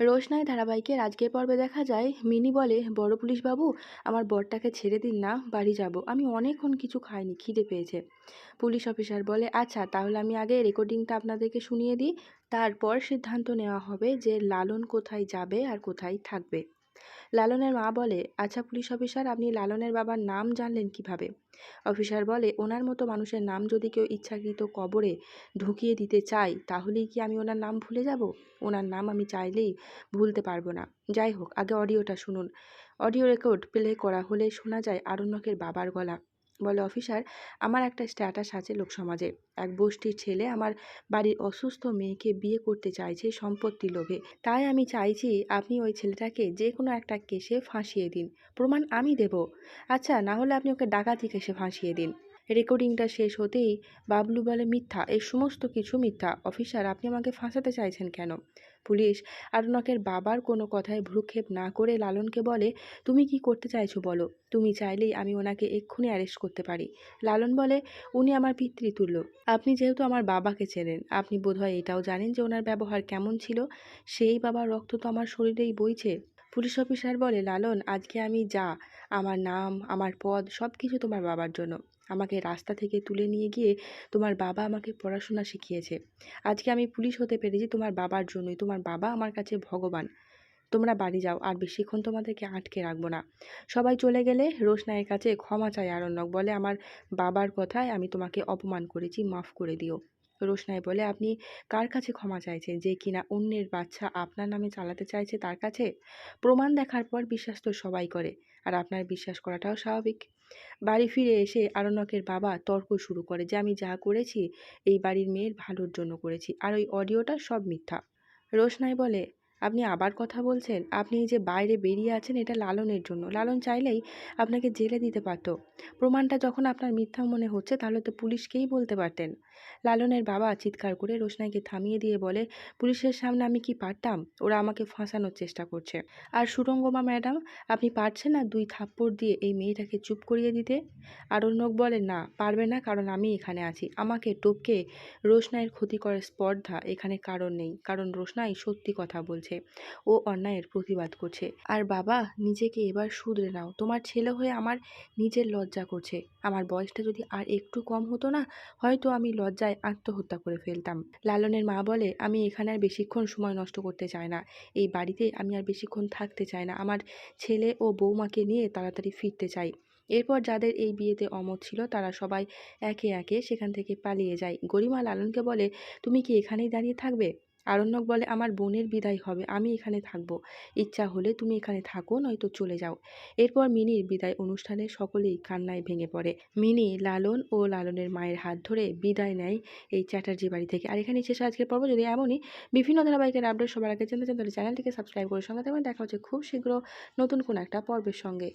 রোশনাই ধারাবাহিকের আজকের পর্বে দেখা যায়, মিনি বলে, বড় পুলিশবাবু, আমার বরটাকে ছেড়ে দিন না, বাড়ি যাব। আমি অনেকক্ষণ কিছু খাইনি, খিদে পেয়েছে। পুলিশ অফিসার বলে আচ্ছা তাহলে আমি আগে রেকর্ডিংটা আপনাদেরকে শুনিয়ে দিই। তারপর সিদ্ধান্ত নেওয়া হবে যে লালন কোথায় যাবে আর কোথায় থাকবে। লালনের মা বলে আচ্ছা পুলিশ অফিসার, আপনি লালনের বাবার নাম জানলেন কীভাবে? অফিসার বলে, ওনার মতো মানুষের নাম যদি কেউ ইচ্ছাকৃত কবরে ঢুকিয়ে দিতে চাই তাহলেই কি আমি ওনার নাম ভুলে যাব? ওনার নাম আমি চাইলেই ভুলতে পারব না। যাই হোক, আগে অডিওটা শুনুন। অডিও রেকর্ড প্লে করা হলে শোনা যায় আরণ্যকের বাবার গলা। বলে অফিসার, আমার একটা স্ট্যাটাস আছে লোকসমাজে এক বস্তির ছেলে আমার বাড়ির অসুস্থ মেয়েকে বিয়ে করতে চাইছে সম্পত্তি লোভে। তাই আমি চাইছি আপনি ওই ছেলেটাকে যে কোনো একটা কেসে ফাঁসিয়ে দিন। প্রমাণ আমি দেব। আচ্ছা না হলে আপনি ওকে ডাকাতি কেসে ফাঁসিয়ে দিন। রেকর্ডিংটা শেষ হতেই বাবলু বলে, মিথ্যা এই সমস্ত কিছু মিথ্যা। অফিসার, আপনি আমাকে ফাঁসাতে চাইছেন কেন? পুলিশ আরণকের বাবার কোনো কথায় ভ্রুক্ষেপ না করে লালনকে বলে, তুমি কি করতে চাইছো বলো? তুমি চাইলেই আমি ওনাকে এক্ষুনি অ্যারেস্ট করতে পারি। লালন বলে, উনি আমার পিতৃতুল্য। আপনি যেহেতু আমার বাবাকে চেনেন, আপনি বোধহয় এটাও জানেন যে ওনার ব্যবহার কেমন ছিল? সেই বাবার রক্ত তো আমার শরীরেই বইছে। পুলিশ অফিসার বলে, লালন, আজকে আমি যা, আমার নাম, আমার পদ সব কিছু তোমার বাবার জন্য। আমাকে রাস্তা থেকে তুলে নিয়ে গিয়ে তোমার বাবা আমাকে পড়াশোনা শিখিয়েছে। আজকে আমি পুলিশ হতে পেরেছি তোমার বাবার জন্যই। তোমার বাবা আমার কাছে ভগবান। তোমরা বাড়ি যাও, আর বেশিক্ষণ তোমাদেরকে আটকে রাখব না। সবাই চলে গেলে রোশনায়ের কাছে ক্ষমা চাই আরণ্যক বলে, আমার বাবার কথায় আমি তোমাকে অপমান করেছি, মাফ করে দিও। রোশনাই বলে, আপনি কার কাছে ক্ষমা চাইছেন? যে কিনা অন্যের বাচ্চা আপনার নামে চালাতে চাইছে তার কাছে? প্রমাণ দেখার পর বিশ্বাস তো সবাই করে, আর আপনার বিশ্বাস করাটাও স্বাভাবিক। বাড়ি ফিরে এসে আরণ্যকের বাবা তর্ক শুরু করে যে, আমি যা করেছি, এই বাড়ির মেয়ের ভালোর জন্য করেছি, আর ওই অডিওটা সব মিথ্যা। রোশনাই বলে আপনি আবার কথা বলছেন, আপনি যে বাইরে বেরিয়ে আছেন, এটা লালনের জন্য। লালন চাইলেই আপনাকে জেলে দিতে পারত। প্রমাণটা যখন আপনার মিথ্যা মনে হচ্ছে, তাহলে তো পুলিশকেই বলতে পারতেন। লালনের বাবা চিৎকার করে রোশনাইকে থামিয়ে দিয়ে বলে, পুলিশের সামনে আমি কি পারতাম? ওরা আমাকে ফাঁসানোর চেষ্টা করছে। আর সুরঙ্গমা ম্যাডাম, আপনি পারছেন না দুই থাপ্পড় দিয়ে এই মেয়েটাকে চুপ করিয়ে দিতে? আরণ্যক বলে, না, পারবে না, কারণ আমি এখানে আছি। আমাকে টপকে রোশনাইয়ের ক্ষতি করার স্পর্ধা এখানে কারণ নেই। কারণ রোশনাই সত্যি কথা বলছে। ও অন্যায়ের প্রতিবাদ করছে। আর বাবা, নিজেকে এবার শুধরে নাও। তোমার ছেলে হয়ে আমার নিজের লজ্জা করছে। আমার বয়সটা যদি আর একটু কম হতো না, হয়তো আমি লজ্জায় আত্মহত্যা করে ফেলতাম। লালনের মা বলে, আমি এখানে আর বেশিক্ষণ সময় নষ্ট করতে চাই না। এই বাড়িতে আমি আর বেশিক্ষণ থাকতে চাই না। আমার ছেলে ও বৌমাকে নিয়ে তাড়াতাড়ি ফিরতে চাই। এরপর যাদের এই বিয়েতে অমত ছিল, তারা সবাই একে একে সেখান থেকে পালিয়ে যায়। গরিমা লালনকে বলে, তুমি কি এখানেই দাঁড়িয়ে থাকবে? আরণ্যক বলে, আমার বোনের বিদায় হবে, আমি এখানে থাকব। ইচ্ছা হলে তুমি এখানে থাকো, নয়তো চলে যাও। এরপর মিনির বিদায় অনুষ্ঠানে সকলেই কান্নায় ভেঙে পড়ে। মিনি লালন ও লালনের মায়ের হাত ধরে বিদায় নেয় এই চ্যাটার্জি বাড়ি থেকে। আর এখানে শেষ আজকের পর্ব। যদি এমনই বিভিন্ন ধারাবাহিকের আপডেট সবার আগে জানতে চান, তাহলে চ্যানেলটিকে সাবস্ক্রাইব করে সঙ্গে থাকবেন। দেখা হচ্ছে খুব শীঘ্র নতুন কোনো একটা পর্বের সঙ্গে।